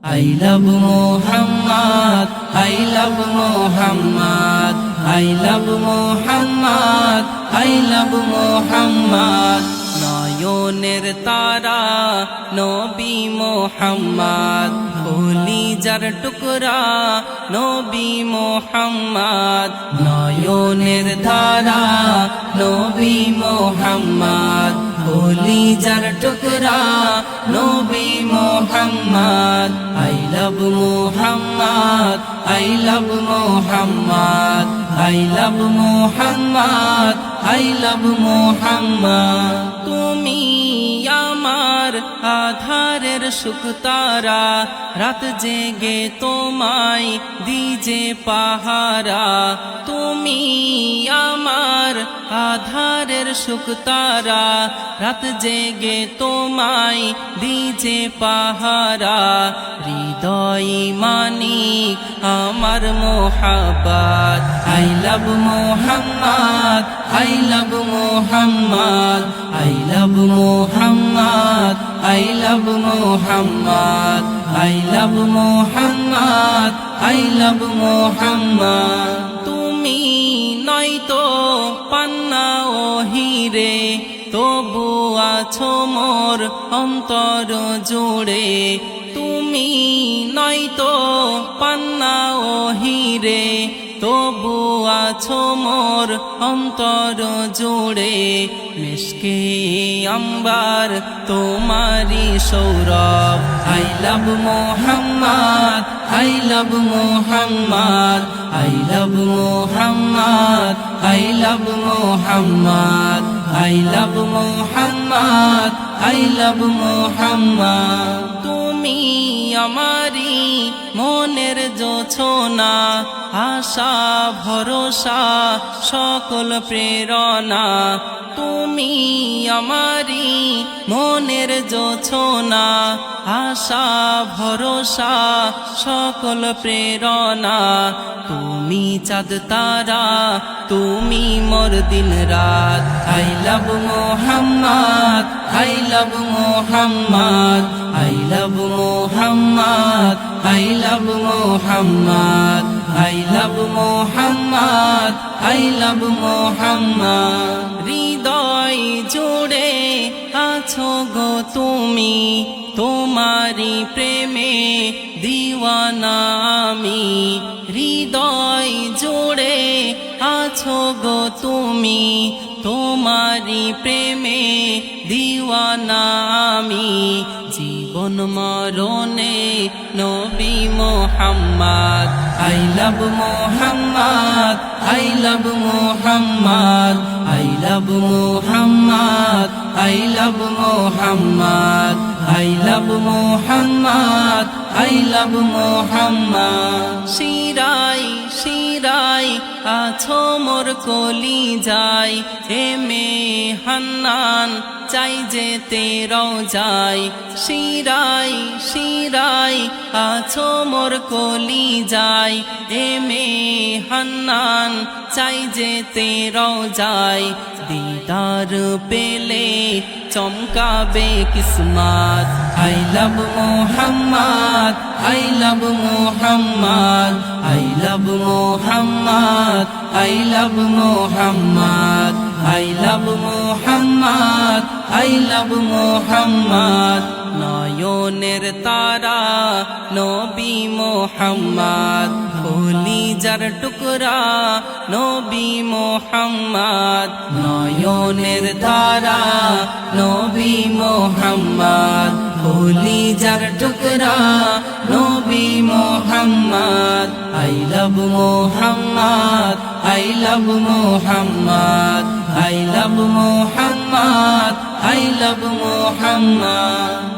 I love Muhammad, I love Muhammad, I love Muhammad, I love Muhammad. নয়নের তারা নবী মোহাম্মদ কলিজার টুকরা নবী মোহাম্মদ নয়নের ধারা নবী মোহাম্মদ কলিজার টুকরা নবী Mohammad I love Mohammad I love Mohammad I love Mohammad I love Mohammad. তুমি আমার আধারের সুখ তারা রাত জেগে তোমায় দিজে পাহারা। তুমি আধারের সুখ তারা, রাত জেগে তোমায় দিজে পাহারা। হৃদয় মানিক আমার মোহাবাদ I love Mohammad, I love Mohammad, I love Mohammad, I love Mohammad, I love Mohammad, I love Mohammad. তুমি নয়তো পান্না ও হিরে তবু আছো মোর অন্তর জুড়ে। তুমি নয়তো পান্না ও হিরে তবু আছো মোর অন্তর জুড়ে। মিশকে আম্বার তোমারি Sourav. I love Mohammad I love Mohammad I love Mohammad I love Mohammad I love Mohammad I love Mohammad. তুমি আমারি মনের জোছনা আশা, ভরসা, সকল প্রেরণা। তুমি আমারি মনের জোছনা আশা, ভরসা, সকল প্রেরণা। তুমি চাঁদ তারা, তুমি মোর দিন রাত। I love Mohammad, I love Mohammad, I love Mohammad. I love Mohammad I love Mohammad I love Mohammad হৃদয় জুড়ে আছো গো তুমি তোমারি প্রেমে দিওয়ানা আমি। হৃদয় জুড়ে আছো গো তুমি তোমারি প্রেমে দিওয়ানা জীবন মরণে নবী Mohammad. I love Mohammad, I love Mohammad, I love Mohammad, I love Mohammad, I love Mohammad, I love Mohammad. শিরাই শিরাই, আছো মোর কলি যাই হে মে হান্নান চাই যেতে যাই। শিরাই শিরাই, আছো মোর কলি যাই। হে মে হান্নান, চাই যেতে যাই। দিদার পেলে চমকাবে কিসমত। I love Mohammad, I love Mohammad, I love Mohammad, I love Mohammad, I love Mohammad. I love Mohammad, নয়নের তারা, নবী মোহাম্মদ। কলিজার টুকরা, নবী মোহাম্মদ। নয়নের তারা, নবী মোহাম্মদ। কলিজার টুকরা, নবী Mohammad. I love Mohammad, I love Mohammad. I love Mohammad I love Mohammad.